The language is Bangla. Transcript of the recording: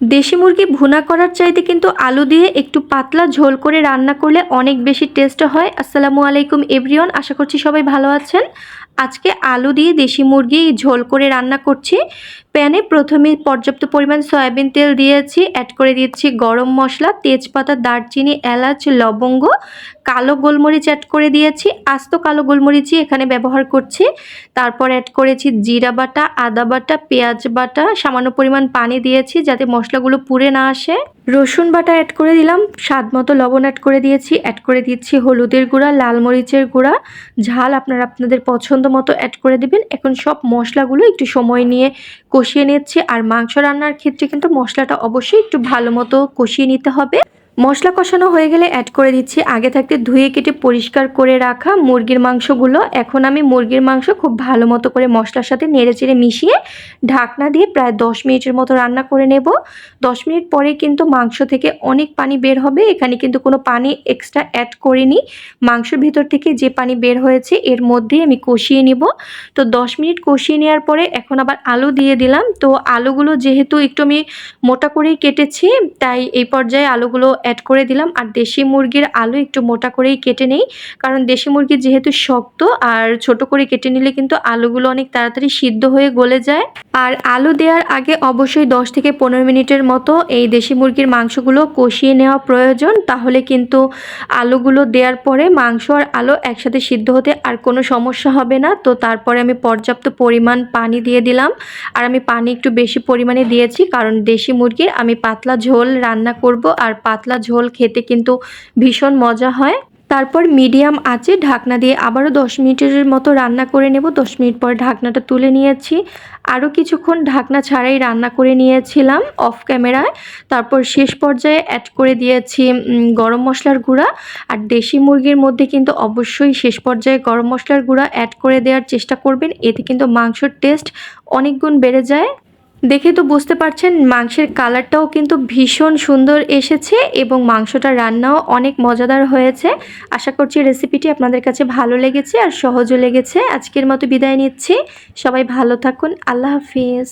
দেশি মুরগি ভুনা করার চাইতে কিন্তু আলু দিয়ে একটু পাতলা ঝোল করে রান্না করলে অনেক বেশি টেস্ট হয়। আসসালামু আলাইকুম এভরিওয়ান আশা করছি সবাই ভালো আছেন। আজকে আলু দিয়ে দেশি মুরগি ঝোল করে রান্না করছি। প্যানে প্রথমে পর্যাপ্ত পরিমাণ সয়াবিন তেল দিয়েছি অ্যাড করে দিচ্ছি গরম মশলা, তেজপাতা, দারচিনি, এলাচ, লবঙ্গ, কালো গোলমরিচ অ্যাড করে দিয়েছি, আস্ত কালো গোলমরিচই এখানে ব্যবহার করছি। তারপর অ্যাড করেছি জিরা বাটা, আদা বাটা, পেঁয়াজ বাটা, সামান্য পরিমাণ পানি দিয়েছি যাতে মশলাগুলো পুড়ে না আসে। রসুন বাটা অ্যাড করে দিলাম, স্বাদ মতো লবণ অ্যাড করে দিয়েছি অ্যাড করে দিচ্ছি হলুদের গুঁড়া, লাল মরিচের গুঁড়া, ঝাল আপনারা আপনাদের পছন্দ মতো অ্যাড করে দিবেন। এখন সব মশলাগুলো একটু সময় নিয়ে কষিয়ে নিচ্ছি, আর মাংস রান্নার ক্ষেত্রে কিন্তু মশলাটা অবশ্যই একটু ভালো মতো কষিয়ে নিতে হবে। মশলা কষানো হয়ে গেলে অ্যাড করে দিচ্ছি। আগে থাকতে ধুয়ে কেটে পরিষ্কার করে রাখা মুরগির মাংসগুলো। এখন আমি মুরগির মাংস খুব ভালো মতো করে মশলার সাথে নেড়ে চেড়ে মিশিয়ে ঢাকনা দিয়ে প্রায় দশ মিনিটের মতো রান্না করে নেব। দশ মিনিট পরে কিন্তু মাংস থেকে অনেক পানি বের হবে। এখানে কিন্তু কোনো পানি এক্সট্রা অ্যাড করিনি। মাংসের ভিতর থেকে যে পানি বের হয়েছে, এর মধ্যেই আমি কষিয়ে নিব। তো দশ মিনিট কষিয়ে নেওয়ার পরে এখন আবার আলু দিয়ে দিলাম। তো আলুগুলো যেহেতু একটু আমি মোটা করেই কেটেছি, তাই এই পর্যায়ে আলুগুলো অ্যাড করে দিলাম। আর দেশি মুরগির আলু একটু মোটা করেই কেটে নেই। কারণ দেশি মুরগি যেহেতু শক্ত, আর ছোট করে কেটে নিলে কিন্তু আলুগুলো অনেক তাড়াতাড়ি সিদ্ধ হয়ে গলে যায়। আর আলু দেওয়ার আগে অবশ্যই দশ থেকে পনেরো মিনিটের মতো এই দেশি মুরগির মাংসগুলো কষিয়ে নেওয়া প্রয়োজন। তাহলে কিন্তু আলুগুলো দেওয়ার পরে মাংস আর আলু একসাথে সিদ্ধ হতে আর কোনো সমস্যা হবে না। তো তারপরে আমি পর্যাপ্ত পরিমাণ পানি দিয়ে দিলাম। আর আমি পানি একটু বেশি পরিমাণে দিয়েছি, কারণ দেশি মুরগির আমি পাতলা ঝোল রান্না করব। আর পাতলা ঝোল খেতে কিন্তু ভীষণ মজা হয়। তারপর মিডিয়াম আঁচে ঢাকনা দিয়ে আবারও দশ মিনিটের মতো রান্না করে নেব। দশ মিনিট পর ঢাকনাটা তুলে নিয়েছি। আরও কিছুক্ষণ ঢাকনা ছাড়াই রান্না করে নিয়েছিলাম অফ ক্যামেরায়। তারপর শেষ পর্যায়ে অ্যাড করে দিয়েছি গরম মশলার গুঁড়া। আর দেশি মুরগির মধ্যে কিন্তু অবশ্যই শেষ পর্যায়ে গরম মশলার গুঁড়া অ্যাড করে দেওয়ার চেষ্টা করবেন। এতে কিন্তু মাংসর টেস্ট অনেক গুণ বেড়ে যায়। দেখে তো বুঝতে পারছেন, মাংসের কালারটাও কিন্তু ভীষণ সুন্দর এসেছে এবং মাংসটা রান্নাও অনেক মজাদার হয়েছে। আশা করছি রেসিপিটি আপনাদের কাছে ভালো লেগেছে আর সহজও লেগেছে। আজকের মতো বিদায় নিচ্ছি। সবাই ভালো থাকুন। আল্লাহ হাফিজ।